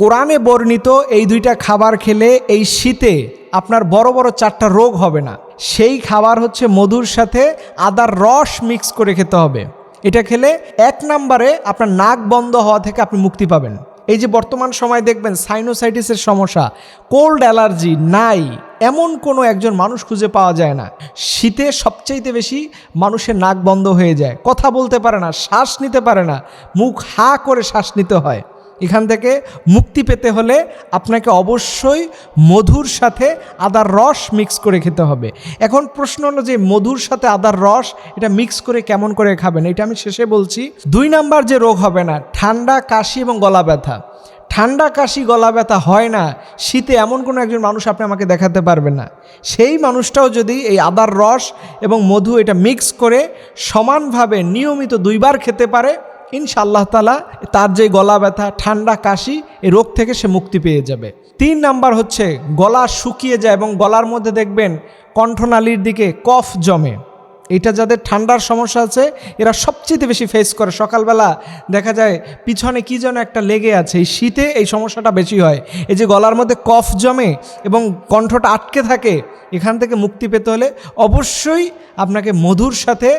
কোরআনে বর্ণিত এই দুইটা খাবার খেলে এই শীতে আপনার বড় বড় চারটা রোগ হবে না। সেই খাবার হচ্ছে মধুর সাথে আদার রস মিক্স করে খেতে হবে। এটা খেলে এক নম্বরে আপনার নাক বন্ধ হওয়া থেকে আপনি মুক্তি পাবেন। এই যে বর্তমান সময় দেখবেন সাইনোসাইটিসের সমস্যা, কোল্ড অ্যালার্জি নাই, এমন কোনো একজন মানুষ খুঁজে পাওয়া যায় না। শীতে সবচাইতে বেশি মানুষের নাক বন্ধ হয়ে যায়। কথা বলতে পারে না, শ্বাস নিতে পারে না, মুখ হা করে শ্বাস নিতে হয়। এখান থেকে মুক্তি পেতে হলে আপনাকে অবশ্যই মধুর সাথে আদার রস মিক্স করে খেতে হবে। এখন প্রশ্ন হলো যে মধুর সাথে আদার রস এটা মিক্স করে কেমন করে খাবেন? এটা আমি শেষে বলছি। দুই নাম্বার যে রোগ হবে না, ঠান্ডা, কাশি এবং গলা ব্যথা। ঠান্ডা, কাশি, গলা ব্যথা হয় না, শীতে এমন কোনো একজন মানুষ আপনি আমাকে দেখাতে পারবেন না। সেই মানুষটাও যদি এই আদার রস এবং মধু এটা মিক্স করে সমানভাবে নিয়মিত দুইবার খেতে পারে ইনশাআল্লাহ তালা তার যে গলা ব্যথা, ঠান্ডা, কাশি এই রোগ থেকে সে মুক্তি পেয়ে যাবে। তিন নাম্বার হচ্ছে গলা শুকিয়ে যায় এবং গলার মধ্যে দেখবেন কণ্ঠনালীর দিকে কফ জমে। এটা যাদের ঠান্ডার সমস্যা আছে, এরা সবচেয়ে বেশি ফেস করে। সকালবেলা দেখা যায় পিছনে কি যেন একটা লেগে আছে। এই শীতে এই সমস্যাটা বেশি হয়। এই যে গলার মধ্যে কফ জমে এবং কণ্ঠটা আটকে থাকে, এখান থেকে মুক্তি পেতে হলে অবশ্যই আপনাকে মধুর সাথে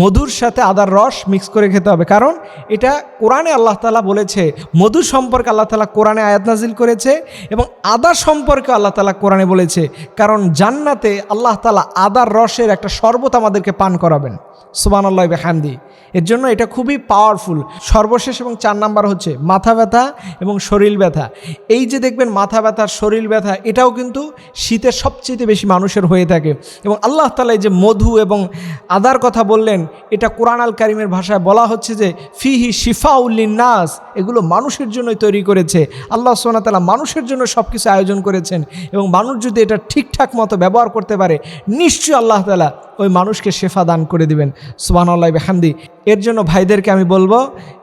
মধুর সাথে আদার রস মিক্স করে খেতে হবে। কারণ এটা কোরআনে আল্লাহ তালা বলেছে, মধু সম্পর্কে আল্লাহ তালা কোরআনে আয়াত নাজিল করেছে এবং আদা সম্পর্কে আল্লাহ তালা কোরআনে বলেছে। কারণ জান্নাতে আল্লাহ তালা আদার রসের একটা শরবত আমাদেরকে পান করাবেন। সুবান আল্লাহ বেহান্দি এর জন্য এটা খুবই পাওয়ারফুল সর্বশেষ এবং চার নাম্বার হচ্ছে মাথা ব্যথা এবং শরীর ব্যথা। এই যে দেখবেন মাথা ব্যথা, শরীর ব্যথা, এটাও কিন্তু শীতে সবচেয়ে বেশি মানুষের হয়ে থাকে। এবং আল্লাহ তালা যে মধু এবং আদার কথা বললেন, এটা কোরআন আল কারিমের ভাষায় বলা হচ্ছে যে, ফিহি শিফাউল্লিন নাস এগুলো মানুষের জন্যই তৈরি করেছে। আল্লাহ সোনা তালা মানুষের জন্য সব কিছু আয়োজন করেছেন এবং মানুষ যদি এটা ঠিকঠাক মতো ব্যবহার করতে পারে, নিশ্চয়ই আল্লাহ তালা ওই মানুষকে শেফা দান করে দিবেন। সুবান আল্লাহ বেহান্দি এর জন্য ভাইদেরকে আমি বলব,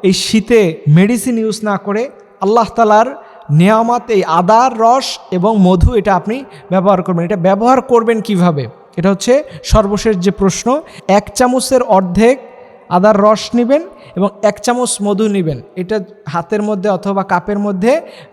এই শীতে মেডিসিন ইউজ না করে আল্লাহ তালার নেয়ামাত, এই আদার রস এবং মধু এটা আপনি ব্যবহার করবেন। এটা ব্যবহার করবেন কীভাবে? এটা হচ্ছে সর্বশেষ যে প্রশ্ন, এক চামচের অর্ধেক আদার রস নেবেন এবং এক চামচ মধু নেবেন। এটা হাতের মধ্যে অথবা কাপের মধ্যে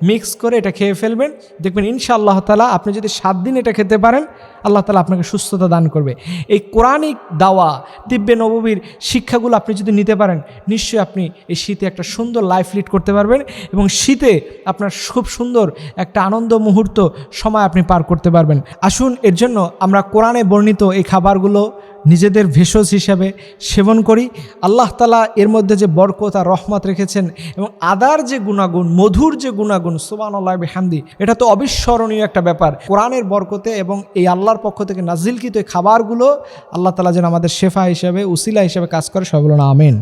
মিক্স করে এটা খেয়ে ফেলবেন। দেখবেন ইনশাআল্লাহ তালা আপনি যদি সাত দিন এটা খেতে পারেন, আল্লাহ তালা আপনাকে সুস্থতা দান করবে। এই কোরআনিক দাওয়া, দিব্যে নববীর শিক্ষাগুলো আপনি যদি নিতে পারেন, নিশ্চয়ই আপনি এই শীতে একটা সুন্দর লাইফ লিড করতে পারবেন এবং শীতে আপনার খুব সুন্দর একটা আনন্দ মুহূর্ত সময় আপনি পার করতে পারবেন। আসুন, এর জন্য আমরা কোরআনে বর্ণিত এই খাবারগুলো নিজেদের ভেষজ হিসাবে সেবন করি। আল্লাহ তালা এর মধ্যে যে বরকত আর রহমত রেখেছেন এবং আদার যে গুণাগুণ, মধুর যে গুণাগুণ সুবান আল্লাহ হামদি এটা তো অবিস্মরণীয় একটা ব্যাপার। কোরআনের বরকতে এবং এই আল্লাহর পক্ষ থেকে নাজিলকৃত এই খাবারগুলো আল্লাহ তালা যেন আমাদের শেফা হিসাবে, উসিলা হিসাবে কাজ করে সবগুলো আমেন।